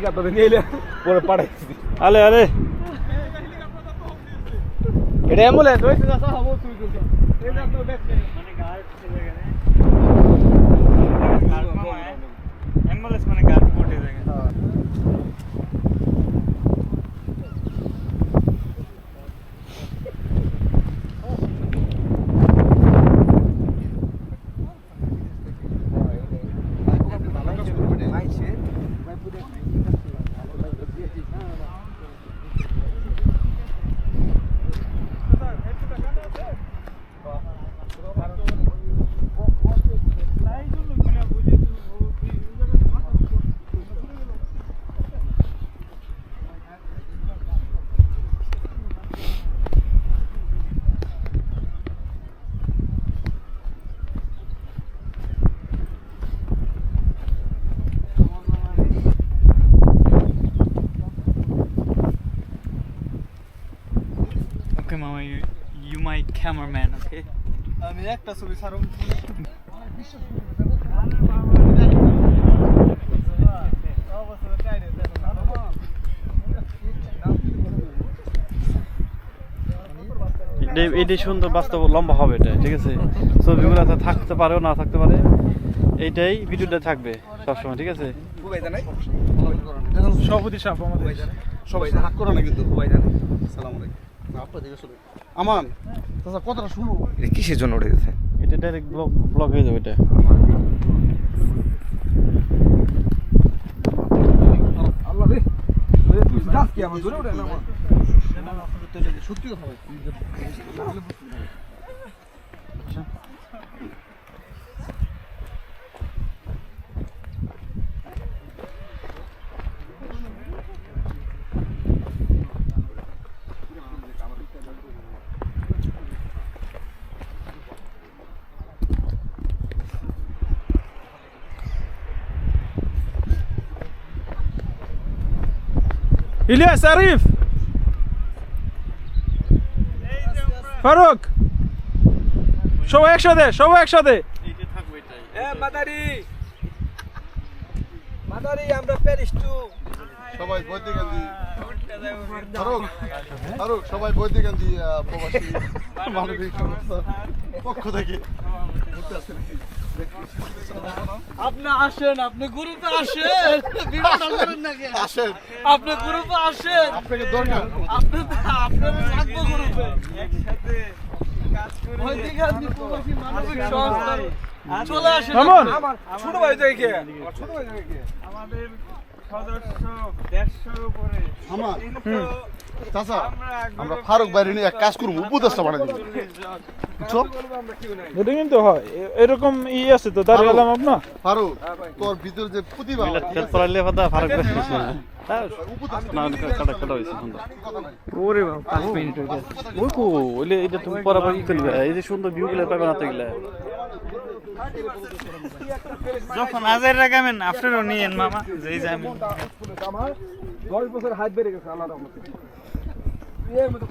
হেলিকপ্টারে নিয়ে এলে পরে পাঠাইছি। আলে আলে। এটা অ্যাম্বুলেন্স হইছে না সব হব তুই তুই এটা তো দেখছে মানে গার্ড ছিল এখানে অ্যাম্বুলেন্স মানে গার্ড কোটে দেখেন Mama, you you my cameraman, okay? আমি একটা ছবি ছাড়ুম এটা- এটাই সুন্দর বাস্তব লম্বা হবে এটা ঠিক আছে? ছবিগুলো তো থাকতে পারেও না থাকতে পারে এইটাই ভিডিওটা থাকবে সবসময় ঠিক আছে? সভাপতি সাহেব আমাদের। সবাই হাত করো না কিন্তু সবাই জানে সালাম আমান চাচা কথাটা শুনো। এটা কিসের জন্য উঠে গেছে এটা ডাইরেক্ট ব্লক ব্লক হয়ে যাবে এটা। আল্লাহ রে তুই গাছ কি আমার জোরে উঠে না আমার সত্যি কথা ইলিয়াস আরিফ ফারুক সবাই একসাথে সবাই একসাথে মাদারি মাদারি আমরা প্যারিস টু সবাই বৈদ্যিক গান্ধী ফারুক ফারুক সবাই বৈদ্যিক গান্ধী প্রবাসী মানবিক সংস্থার পক্ষ থেকে ঘুরতে আসছে নাকি? আপনি আসেন আপনি গ্রুপে আসেন। আসেন। আপনি গ্রুপে আসেন। আপনাকে দরকার। আপনি আপনার থাকব গ্রুপে। একসাথে কাজ করে বৈদিক গান্ধী প্রবাসী মানবিক সংস্থা চলে আসেন। ছোট ভাই যাই ছোট ভাই যাই আমাদের আমার। চাচা আমরা আমরা ফারুক বাইরে নিয়ে এক কাজ করব উপদেশটা বানাই দেবো। বুঝছ এটা কিন্তু হয়। এরকম ই আছে তো দাঁড়িয়ে গেলাম আপনার? ফারুক তোর ভিতরে যে প্রতিভা আছে? পড়াইলে কথা ফারাক না হ্যাঁ না কাটা কাটা হয়েছে। ওরে বাবা পাঁচ মিনিট হয়ে গেছে ওই কো এটা তুমি পরে পরে করবে এই যে সুন্দর ভিউ গুলো পাবে না তো এগুলা? যখন আজের রাখাবেন আপনারও নিয়েন মামা যেই যাবেন আমার দশ বছর হাত বেড়ে গেছে আল্লাহ রহমতে। এর মতো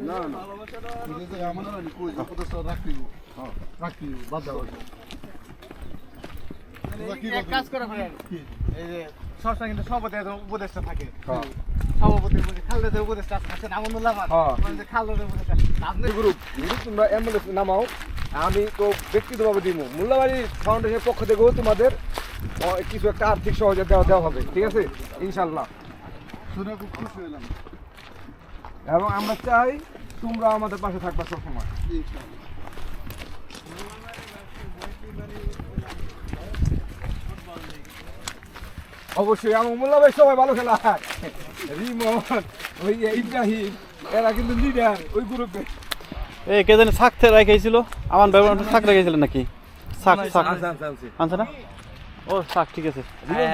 না না। রাখতে রাখবি হ্যাঁ বাদ দেওয়া এক কাজ করে ফেলেন এই যে সবসময় কিন্তু সভাপতি একজন উপদেষ্টা থাকে। হ্যাঁ। সভাপতি খালেদের আছে হ্যাঁ। খালেদের উপদেষ্টা আপনি গ্রুপ গ্রুপ তোমরা অ্যাম্বুলেন্স নামাও। আমি তো ব্যক্তিগতভাবে দিব। মোল্লাবাড়ি ফাউন্ডেশনের পক্ষ থেকেও তোমাদের কিছু একটা আর্থিক সহযোগিতা দেওয়া দেওয়া হবে। ঠিক আছে? ইনশাল্লাহ শুনে খুব খুশি হলাম এবং আমরা চাই তোমরা আমাদের পাশে থাকবা সবসময়। ইনশাআল্লাহ। অবশ্যই আমার মোল্লাবাড়ি সবাই ভালো খেলা। রিমন ওই ইব্রাহিম এরা কিন্তু লিডার ওই গ্রুপে এই কে জানি শাক থেকে রেখেছিল আমার ব্যবহার শাক রেখেছিলেন নাকি? শাক শাক। আনছি, না? ও শাক ঠিক আছে। এই